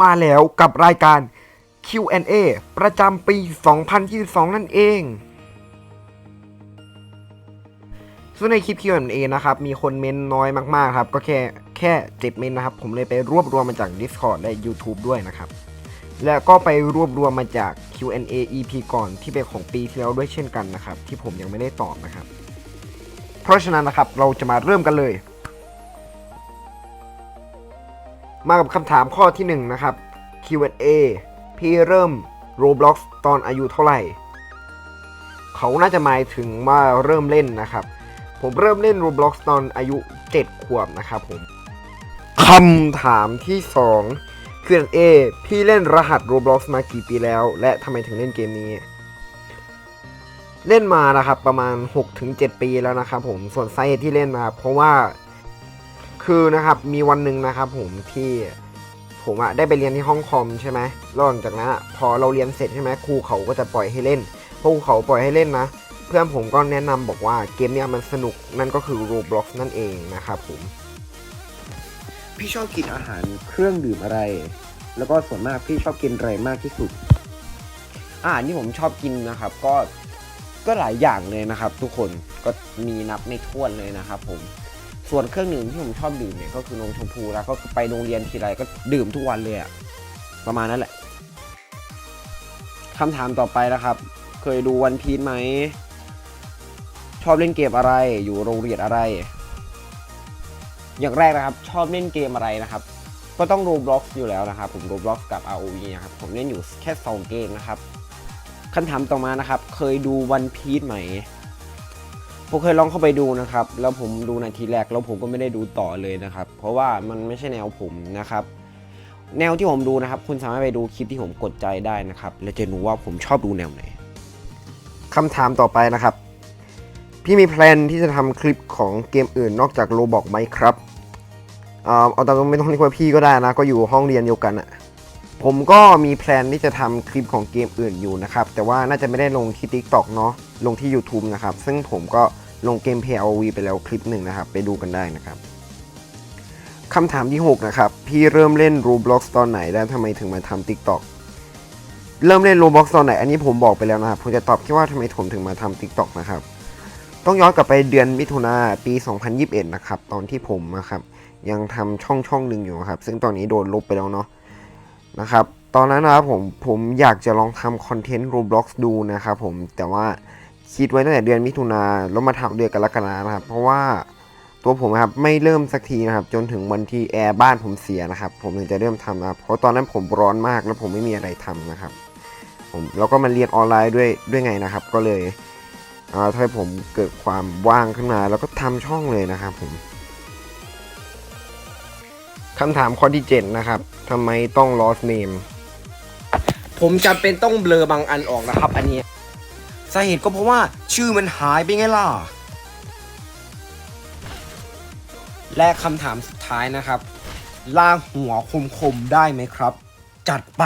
มาแล้วกับรายการ Q&A ประจำปี 2022 นั่นเอง ซึ่งในคลิป Q&A นะครับ มีคนเมนน้อยมากๆครับ ก็แค่แค่เจ็ดเมนนะครับ ผมเลยไปรวบรวมมาจาก Discord และ YouTube ด้วยนะครับ แล้วก็ไปรวบรวมมาจาก Q&A EP ก่อนที่เป็นของปีที่แล้วด้วยเช่นกันนะครับ ที่ผมยังไม่ได้ตอบนะครับ เพราะฉะนั้นนะครับเราจะมาเริ่มกันเลย มากับคำถามข้อที่หนึ่งนะครับ Q&A พี่เริ่ม Roblox ตอนอายุเท่าไหร่ เขาน่าจะหมายถึงว่าเริ่มเล่นนะครับ ผมเริ่มเล่น Roblox ตอนอายุ 7 ขวบนะครับผมคำถามที่ 2 Q&A พี่เล่นรหัส Roblox มากี่ปีแล้ว และทำไมถึงเล่นเกมนี้ เล่นมานะครับประมาณ 6-7 ปีแล้วนะครับผมส่วนสาเหตุที่เล่นมา เพราะว่า คือนะครับมีวันหนึ่งนะครับผมที่ผมอะได้ไปเรียนที่ห้องคอมใช่ไหมแล้วหลังจากนั้นอะพอเราเรียนเสร็จใช่ไหมครูเขาก็จะปล่อยให้เล่นพอครูเขาปล่อยให้เล่นนะ เพื่อนผมก็แนะนำบอกว่าเกมเนี้ยมันสนุกนั่นก็คือ Roblox นั่นเองนะครับผม พี่ชอบกินอาหารเครื่องดื่มอะไร แล้วก็ส่วนมากพี่ชอบกินอะไรมากที่สุด อาหารที่ผมชอบกินนะครับ ก็ก็หลายอย่างเลยนะครับ ทุกคนก็มีนับไม่ถ้วนเลยนะครับผม ส่วนเครื่องดื่มที่ผมชอบดื่มเนี่ยก็คือนมชมพูแล้วก็ไปโรงเรียนทีไรก็ดื่มทุกวันเลยอะประมาณนั้นแหละคำถามต่อไปนะครับ เคยดูวันพีชไหม ชอบเล่นเกมอะไรอยู่โรงเรียนอะไร อย่างแรกนะครับ ชอบเล่นเกมอะไรนะครับ ก็ต้อง Roblox อยู่แล้วนะครับ ผม Roblox กับ ROV นะครับ ผมเล่นอยู่แค่ 2 เกมนะครับคำถามต่อมานะครับ เคยดูวันพีชไหม ผมเคยลองเข้าไปดูนะครับ แล้วผมดูนาทีแรกแล้วผมก็ไม่ได้ดูต่อเลยนะครับ เพราะว่ามันไม่ใช่แนวผมนะครับ แนวที่ผมดูนะครับ คุณสามารถไปดูคลิปที่ผมกดใจได้นะครับ แล้วจะรู้ว่าผมชอบดูแนวไหนคำถามต่อไปนะครับ พี่มีแพลนที่จะทำคลิปของเกมอื่นนอกจากโ o บอกไหมครับเอาตามตรงไม่ต้องเรียกว่าพี่ก็ได้นะ ก็อยู่ห้องเรียนเดียวกันอะผมก็มีแพลนที่จะทำคลิปของเกมอื่นอยู่นะครับ แต่ว่าน่าจะไม่ได้ลงที่ TikTok เนาะลงที่ YouTube นะครับ ซึ่งผมก็ ลงเกม PLV ไปแล้วคลิปหนึ่งนะครับ ไปดูกันได้นะครับคำถามที่ 6 นะครับ พี่เริ่มเล่น Roblox ตอนไหนและทำไมถึงมาทำ TikTok เริ่มเล่น Roblox ตอนไหน อันนี้ผมบอกไปแล้วนะครับ ผมจะตอบแค่ว่าทำไมผมถึงมาทำ TikTok นะครับ ต้องย้อนกลับไปเดือนมิถุนาปี 2021 นะครับ ตอนที่ผมนะครับ ยังทำช่องช่องหนึ่งอยู่ครับ ซึ่งตอนนี้โดนลบไปแล้วเนาะนะครับ ตอนนั้นนะครับผมผมอยากจะลองทำคอนเทนต์ Roblox ดูนะครับผมแต่ว่า คิดไว้ตั้งแต่เดือนมิถุนาแล้วมาทำเดือนกรกฎานะครับ เพราะว่าตัวผมนะครับไม่เริ่มสักทีนะครับ จนถึงวันที่แอร์บ้านผมเสียนะครับ ผมถึงจะเริ่มทำนะครับเพราะตอนนั้นผมร้อนมากแล้วผมไม่มีอะไรทำนะครับ ผมแล้วก็มาเรียนออนไลน์ด้วยด้วยไงนะครับ ก็เลยอ่าทำให้ผมเกิดความว่างขึ้นมา แล้วก็ทำช่องเลยนะครับผมคำถามข้อที่ 7 นะครับทำไมต้อง lost name ผมจำเป็นต้องเบลอบางอันออกนะครับ อันนี้ สาเหตุก็เพราะว่าชื่อมันหายไปไงล่ะ และคำถามสุดท้ายนะครับล่างหัวคมๆได้ไหมครับ จัดไป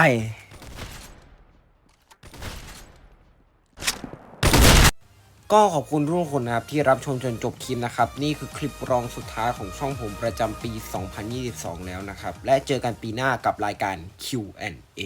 ก็ขอบคุณทุกคนนะครับที่รับชมจนจบคลิปนะครับ นี่คือคลิปรองสุดท้ายของช่องผมประจำปี 2022 แล้วนะครับ และเจอกันปีหน้ากับรายการ Q&A